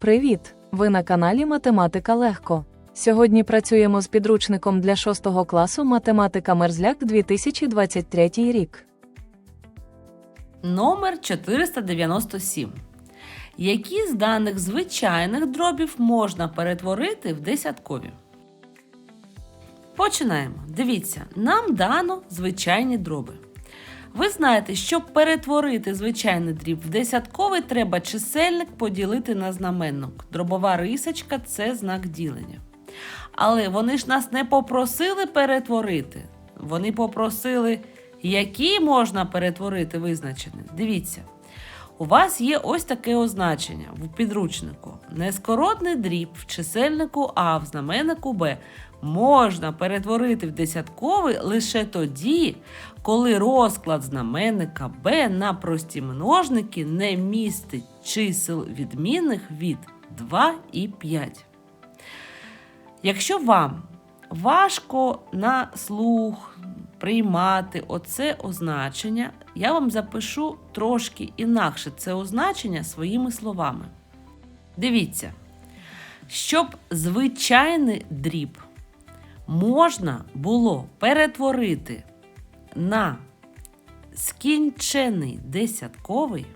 Привіт! Ви на каналі Математика Легко. Сьогодні працюємо з підручником для 6 класу Математика Мерзляк 2023 рік. Номер 497. Які з даних звичайних дробів можна перетворити в десяткові? Починаємо. Дивіться, нам дано звичайні дроби. Ви знаєте, щоб перетворити звичайний дріб в десятковий, треба чисельник поділити на знаменник. Дробова рисочка це знак ділення. Але вони ж нас не попросили перетворити. Вони попросили, які можна перетворити визначені. Дивіться, у вас є ось таке означення в підручнику. Нескоротний дріб в чисельнику А в знаменнику Б можна перетворити в десятковий лише тоді, коли розклад знаменника Б на прості множники не містить чисел відмінних від 2 і 5. Якщо вам важко на слух приймати оце означення, я вам запишу трошки інакше це означення своїми словами. Дивіться, щоб звичайний дріб можна було перетворити на скінчений десятковий.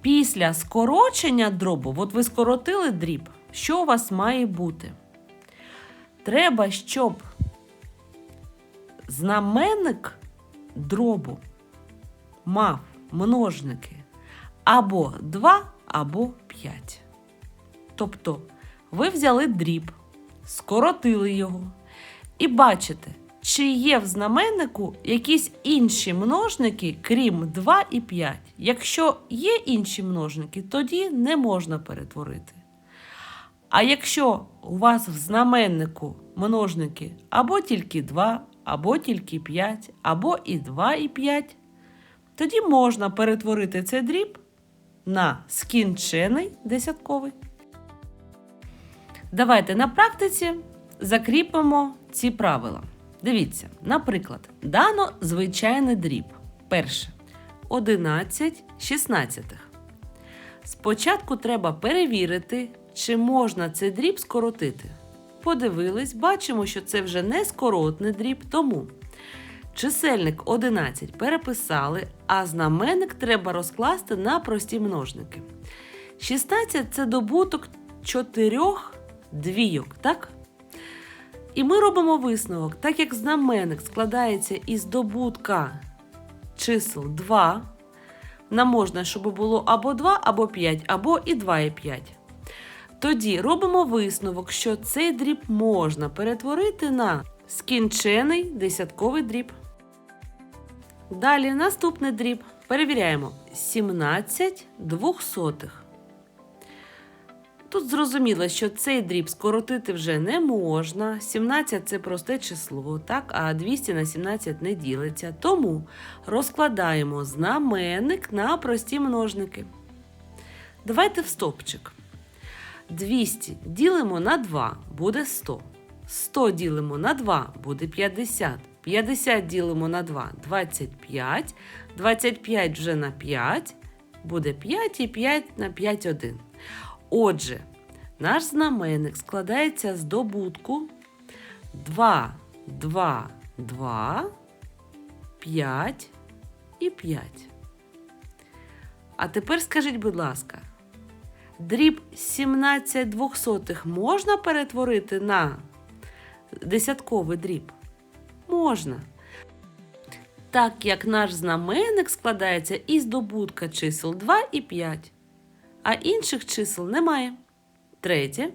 Після скорочення дробу, от ви скоротили дріб, що у вас має бути? Треба, щоб знаменник дробу мав множники або 2, або 5. Тобто ви взяли дріб, скоротили його і бачите, чи є в знаменнику якісь інші множники, крім 2 і 5. Якщо є інші множники, тоді не можна перетворити. А якщо у вас в знаменнику множники або тільки 2, або тільки 5, або і 2 і 5, тоді можна перетворити цей дріб на скінчений десятковий. Давайте на практиці закріпимо ці правила. Дивіться, наприклад, дано звичайний дріб. Перше 11 шістнадцятих. Спочатку треба перевірити, чи можна цей дріб скоротити. Подивились, бачимо, що це вже не скоротний дріб, тому чисельник 11 переписали, а знаменник треба розкласти на прості множники. 16 це добуток чотирьох двійок, так? І ми робимо висновок, так як знаменник складається із добутка чисел 2, нам можна, щоб було або 2, або 5, або і 2 і 5. Тоді робимо висновок, що цей дріб можна перетворити на скінчений десятковий дріб. Далі наступний дріб. Перевіряємо 17 двохсотих. Тут зрозуміло, що цей дріб скоротити вже не можна. 17 це просте число, так, а 200 на 17 не ділиться. Тому розкладаємо знаменник на прості множники. Давайте в стопчик. 200 ділимо на 2 буде 100. 100 ділимо на 2 буде 50. 50 ділимо на 2 25. 25 вже на 5 буде 5 і 5 на 5 1. Отже, наш знаменник складається з добутку 2, 2, 2, 5 і 5. А тепер скажіть, будь ласка, дріб 17 двохсотих можна перетворити на десятковий дріб? Можна. Так як наш знаменник складається із добутка чисел 2 і 5 а інших чисел немає. Третє.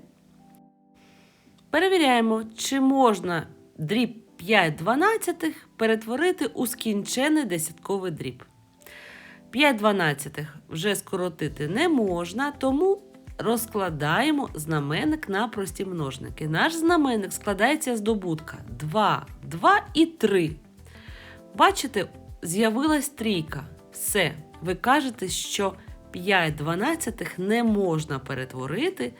Перевіряємо, чи можна дріб 5 дванадцятих перетворити у скінчений десятковий дріб. 5 дванадцятих вже скоротити не можна, тому розкладаємо знаменник на прості множники. Наш знаменник складається з добутка 2, 2 і 3. Бачите, з'явилась трійка. Все. Ви кажете, що 5 дванадцятих не можна перетворити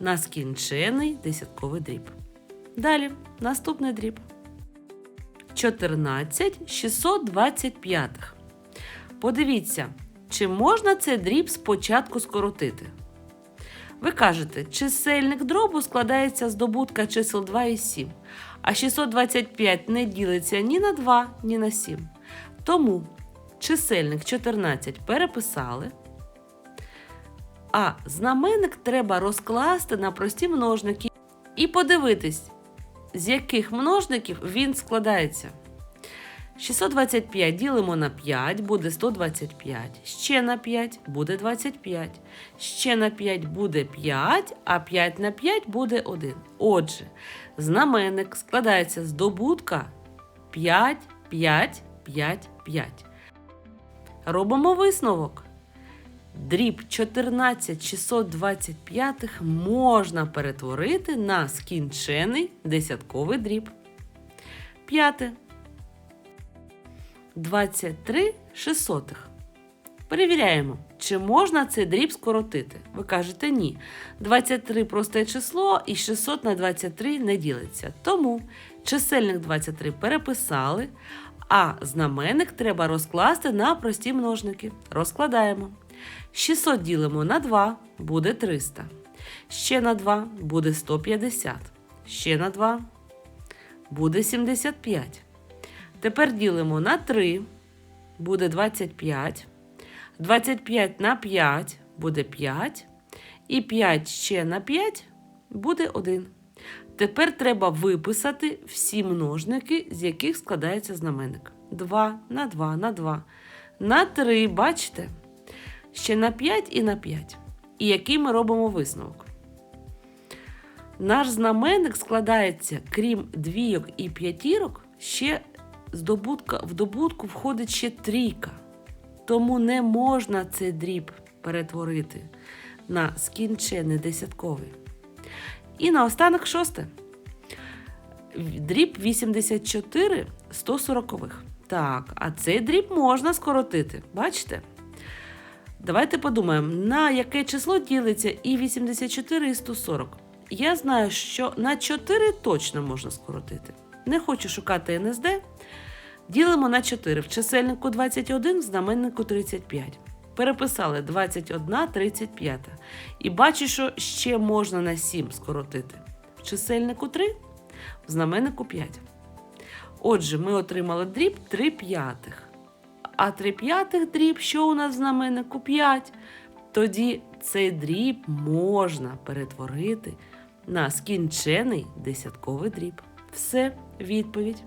на скінчений десятковий дріб. Далі наступний дріб. 14 625. Подивіться, чи можна цей дріб спочатку скоротити? Ви кажете, чисельник дробу складається з добутка чисел 2 і 7, а 625 не ділиться ні на 2, ні на 7. Тому чисельник 14 переписали, а знаменник треба розкласти на прості множники і подивитись, з яких множників він складається. 625 ділимо на 5, буде 125. Ще на 5 буде 25. Ще на 5 буде 5, а 5 на 5 буде 1. Отже, знаменник складається з добутка 5, 5, 5, 5. Робимо висновок. Дріб 14625 можна перетворити на скінчений десятковий дріб. П'яте. 23 шістсотих. Перевіряємо, чи можна цей дріб скоротити. Ви кажете ні. 23 просте число і 600 на 23 не ділиться. Тому чисельник 23 переписали, а знаменник треба розкласти на прості множники. Розкладаємо. 600 ділимо на 2 буде 300. Ще на 2 буде 150. Ще на 2 буде 75. Тепер ділимо на 3, буде 25. 25 на 5 буде 5. І 5 ще на 5 буде 1. Тепер треба виписати всі множники, з яких складається знаменник. 2 на 2 на 2. На 3, бачите? Ще на 5 і на 5. І який ми робимо висновок? Наш знаменник складається, крім двійок і п'ятірок, ще з добутка, в добутку входить ще трійка. Тому не можна цей дріб перетворити на скінчений десятковий. І наостанок шосте. Дріб 84 140. Так, а цей дріб можна скоротити. Бачите? Давайте подумаємо, на яке число ділиться і 84, і 140. Я знаю, що на 4 точно можна скоротити. Не хочу шукати НСД. Ділимо на 4. В чисельнику 21, в знаменнику 35. Переписали 21, 35. І бачу, що ще можна на 7 скоротити. В чисельнику 3, в знаменнику 5. Отже, ми отримали дріб 3 п'ятих. А 3 п'ятих дріб, що у нас в знаменнику 5? Тоді цей дріб можна перетворити на скінчений десятковий дріб. Все, відповідь.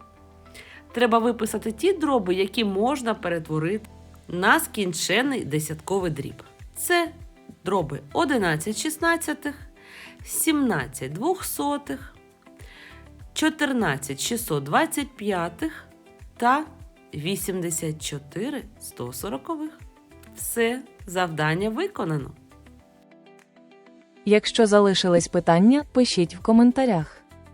Треба виписати ті дроби, які можна перетворити на скінчений десятковий дріб. Це дроби 11 шістнадцятих, 17 двохсотих, 14 625 та 84 140. Все, завдання виконано. Якщо залишились питання, пишіть в коментарях.